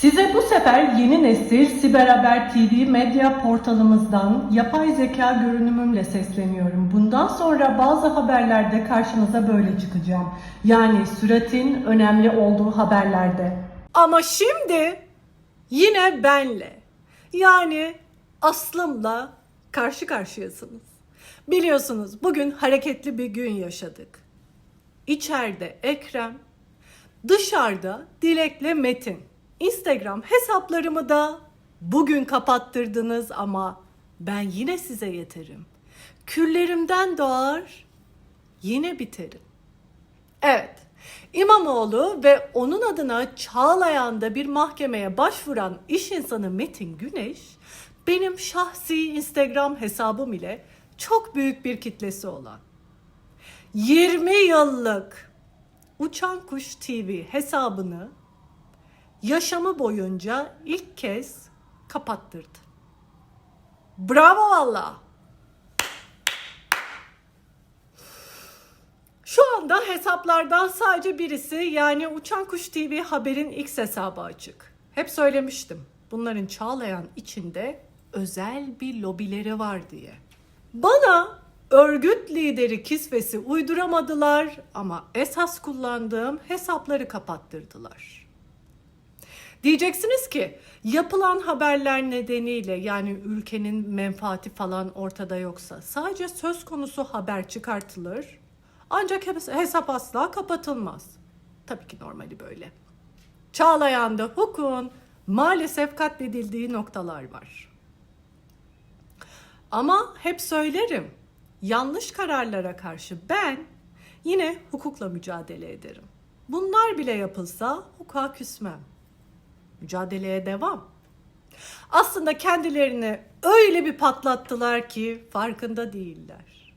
Size bu sefer yeni nesil Siber Haber TV medya portalımızdan yapay zeka görünümümle sesleniyorum. Bundan sonra bazı haberlerde karşınıza böyle çıkacağım. Yani süratin önemli olduğu haberlerde. Ama şimdi yine benle yani Aslım'la karşı karşıyasınız. Biliyorsunuz bugün hareketli bir gün yaşadık. İçeride Ekrem, dışarıda Dilek'le Metin. Instagram hesaplarımı da bugün kapattırdınız ama ben yine size yeterim. Küllerimden doğar, yine biterim. Evet, İmamoğlu ve onun adına Çağlayan'da bir mahkemeye başvuran iş insanı Metin Güneş, benim şahsi Instagram hesabım ile çok büyük bir kitlesi olan 20 yıllık Uçan Kuş TV hesabını yaşamı boyunca ilk kez kapattırdı. Bravo valla. Şu anda hesaplardan sadece birisi yani Uçan Kuş TV haberin X hesabı açık. Hep söylemiştim. Bunların Çağlayan içinde özel bir lobileri var diye. Bana örgüt lideri kisvesi uyduramadılar ama esas kullandığım hesapları kapattırdılar. Diyeceksiniz ki yapılan haberler nedeniyle yani ülkenin menfaati falan ortada yoksa sadece söz konusu haber çıkartılır ancak hesap asla kapatılmaz. Tabii ki normali böyle. Çağlayan'da hukukun maalesef katledildiği noktalar var. Ama hep söylerim yanlış kararlara karşı ben yine hukukla mücadele ederim. Bunlar bile yapılsa hukuka küsmem. Mücadeleye devam. Aslında kendilerini öyle bir patlattılar ki farkında değiller.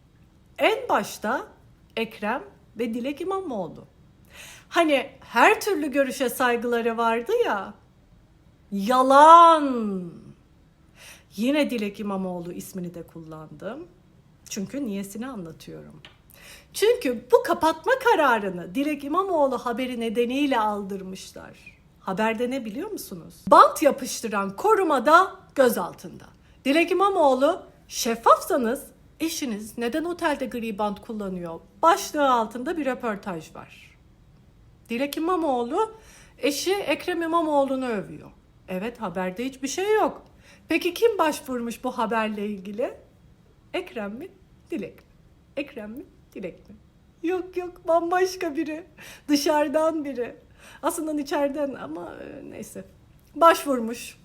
En başta Ekrem ve Dilek İmamoğlu. Hani her türlü görüşe saygıları vardı ya. Yalan. Yine Dilek İmamoğlu ismini de kullandım. Çünkü niyesini anlatıyorum. Çünkü bu kapatma kararını Dilek İmamoğlu haberi nedeniyle aldırmışlar. Haberde ne biliyor musunuz? Bant yapıştıran korumada göz altında. Dilek İmamoğlu şeffafsanız eşiniz neden otelde gri bant kullanıyor? Başlığı altında bir röportaj var. Dilek İmamoğlu eşi Ekrem İmamoğlu'nu övüyor. Evet haberde hiçbir şey yok. Peki kim başvurmuş bu haberle ilgili? Ekrem mi? Dilek mi? Ekrem mi? Dilek mi? Yok yok bambaşka biri. Dışarıdan biri. Aslında içeriden ama e, neyse. Başvurmuş.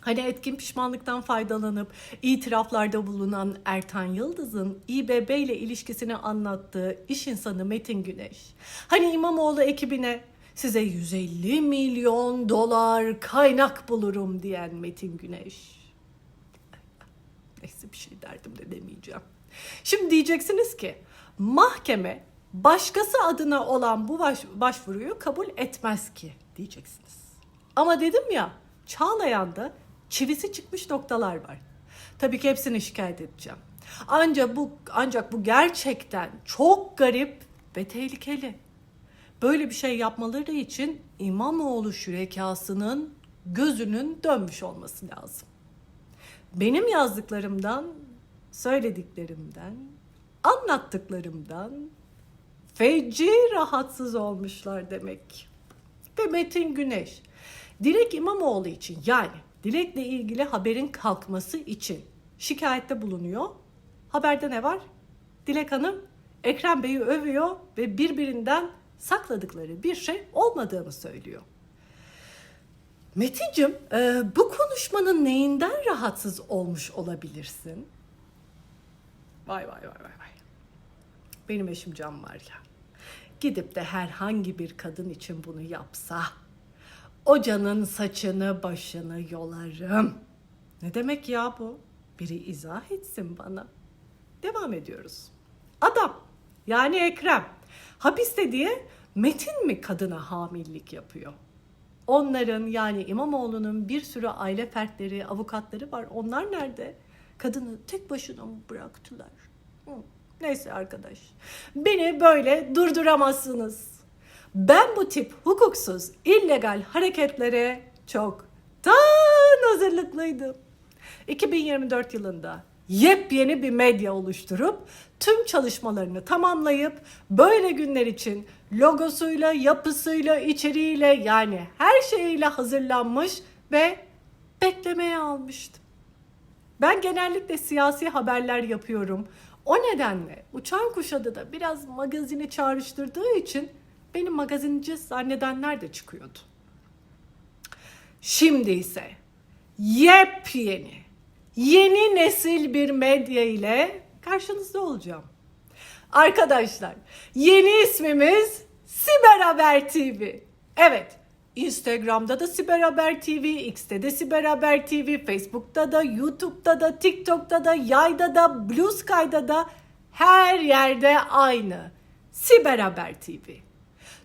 Hani etkin pişmanlıktan faydalanıp itiraflarda bulunan Ertan Yıldız'ın İBB ile ilişkisini anlattığı iş insanı Metin Güneş. Hani İmamoğlu ekibine size 150 milyon dolar kaynak bulurum diyen Metin Güneş. Neyse bir şey derdim de demeyeceğim. Şimdi diyeceksiniz ki mahkeme başkası adına olan bu baş, başvuruyu kabul etmez ki diyeceksiniz. Ama dedim ya Çağlayan'da çivisi çıkmış noktalar var. Tabii ki hepsini şikayet edeceğim. Ancak bu ancak bu gerçekten çok garip ve tehlikeli. Böyle bir şey yapmaları için İmamoğlu şürekasının gözünün dönmüş olması lazım. Benim yazdıklarımdan, söylediklerimden, anlattıklarımdan feci rahatsız olmuşlar demek. Ve Metin Güneş, Dilek İmamoğlu için yani Dilek'le ilgili haberin kalkması için şikayette bulunuyor. Haberde ne var? Dilek Hanım Ekrem Bey'i övüyor ve birbirinden sakladıkları bir şey olmadığını söylüyor. Metin'cim e, bu konuşmanın neyinden rahatsız olmuş olabilirsin? Vay vay vay vay vay. Benim eşim Can var ya. Gidip de herhangi bir kadın için bunu yapsa o canın saçını başını yolarım. Ne demek ya bu? Biri izah etsin bana. Devam ediyoruz. Adam yani Ekrem hapiste diye Metin mi kadına hamillik yapıyor? Onların yani İmamoğlu'nun bir sürü aile fertleri, avukatları var. Onlar nerede? Kadını tek başına mı bıraktılar? Hı. Neyse arkadaş. Beni böyle durduramazsınız. Ben bu tip hukuksuz, illegal hareketlere çoktan hazırlıklıydım. 2024 yılında yepyeni bir medya oluşturup tüm çalışmalarını tamamlayıp böyle günler için logosuyla, yapısıyla, içeriğiyle yani her şeyiyle hazırlanmış ve beklemeye almıştım. Ben genellikle siyasi haberler yapıyorum. O nedenle Uçan Kuşadı da biraz magazini çağrıştırdığı için beni magazinci zannedenler de çıkıyordu. Şimdi ise yepyeni, yeni nesil bir medya ile karşınızda olacağım. Arkadaşlar, yeni ismimiz Siber Haber TV. Evet, Instagram'da da Siber Haber TV, X'te de Siber Haber TV, Facebook'ta da, YouTube'da da, TikTok'ta da, Yay'da da, Blue Sky'da da her yerde aynı. Siber Haber TV.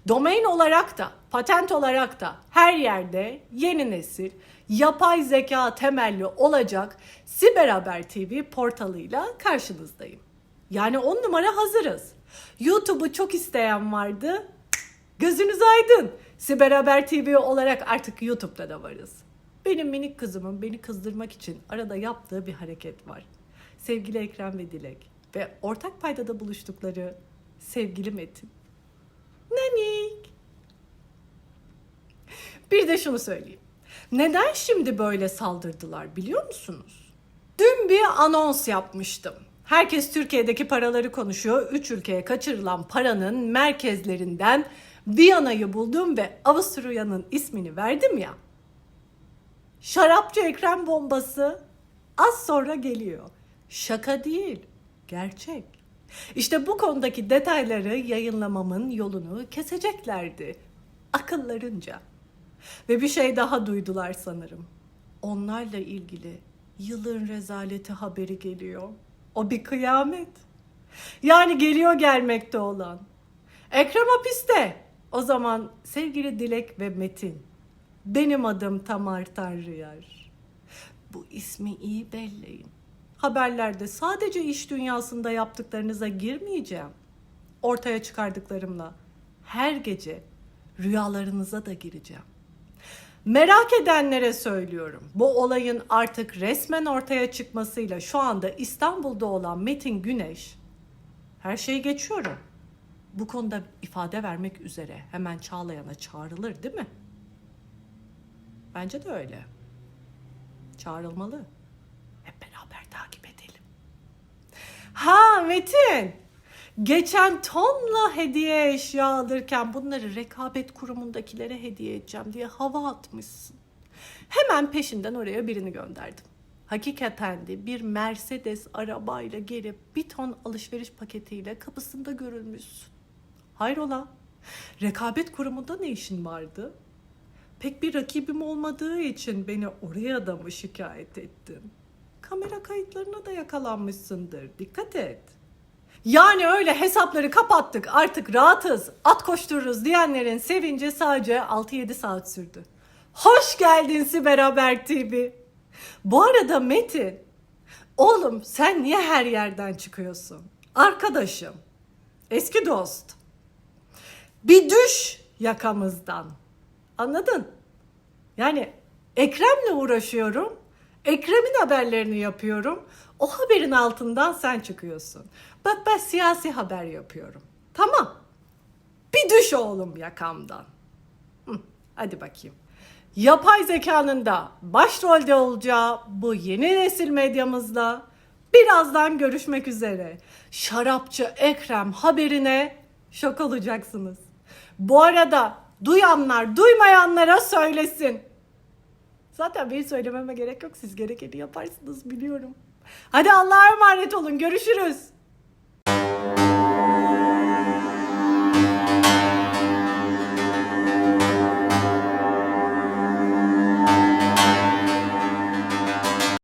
Domain olarak da, patent olarak da her yerde yeni nesil, yapay zeka temelli olacak Siber Haber TV portalıyla karşınızdayım. Yani on numara hazırız. YouTube'u çok isteyen vardı. Gözünüz aydın. Siber TV olarak artık YouTube'da da varız. Benim minik kızımın beni kızdırmak için arada yaptığı bir hareket var. Sevgili Ekrem ve Dilek ve ortak paydada buluştukları sevgili Metin. Nanik. Bir de şunu söyleyeyim. Neden şimdi böyle saldırdılar biliyor musunuz? Dün bir anons yapmıştım. Herkes Türkiye'deki paraları konuşuyor. Üç ülkeye kaçırılan paranın merkezlerinden Viyana'yı buldum ve Avusturya'nın ismini verdim ya. Şarapçı Ekrem bombası az sonra geliyor. Şaka değil, gerçek. İşte bu konudaki detayları yayınlamamın yolunu keseceklerdi. Akıllarınca. Ve bir şey daha duydular sanırım. Onlarla ilgili yılın rezaleti haberi geliyor. O bir kıyamet. Yani geliyor gelmekte olan. Ekrem hapiste. O zaman sevgili Dilek ve Metin. Benim adım Tamar Tanrıyar. Bu ismi iyi belleyin. Haberlerde sadece iş dünyasında yaptıklarınıza girmeyeceğim. Ortaya çıkardıklarımla her gece rüyalarınıza da gireceğim. Merak edenlere söylüyorum. Bu olayın artık resmen ortaya çıkmasıyla şu anda İstanbul'da olan Metin Güneş her şeyi geçiyorum. Bu konuda ifade vermek üzere hemen Çağlayan'a çağrılır değil mi? Bence de öyle. Çağrılmalı. Hep beraber takip edelim. Ha Metin. Geçen tonla hediye eşya alırken bunları rekabet kurumundakilere hediye edeceğim diye hava atmışsın. Hemen peşinden oraya birini gönderdim. Hakikaten de bir Mercedes arabayla gelip bir ton alışveriş paketiyle kapısında görülmüşsün. Hayrola? Rekabet kurumunda ne işin vardı? Pek bir rakibim olmadığı için beni oraya da mı şikayet ettin? Kamera kayıtlarına da yakalanmışsındır. Dikkat et. Yani öyle hesapları kapattık artık rahatız at koştururuz diyenlerin sevinci sadece 6-7 saat sürdü. Hoş geldin Siber Haber TV. Bu arada Metin, oğlum sen niye her yerden çıkıyorsun? Arkadaşım, eski dost. Bir düş yakamızdan. Anladın? Yani Ekrem'le uğraşıyorum. Ekrem'in haberlerini yapıyorum. O haberin altından sen çıkıyorsun. Bak ben siyasi haber yapıyorum. Tamam. Bir düş oğlum yakamdan. Hı, hadi bakayım. Yapay zekanın da başrolde olacağı bu yeni nesil medyamızla birazdan görüşmek üzere. Şarapçı Ekrem haberine şok olacaksınız. Bu arada duyanlar duymayanlara söylesin. Zaten benim söylememe gerek yok. Siz gerekeni yaparsınız biliyorum. Hadi Allah'a emanet olun. Görüşürüz.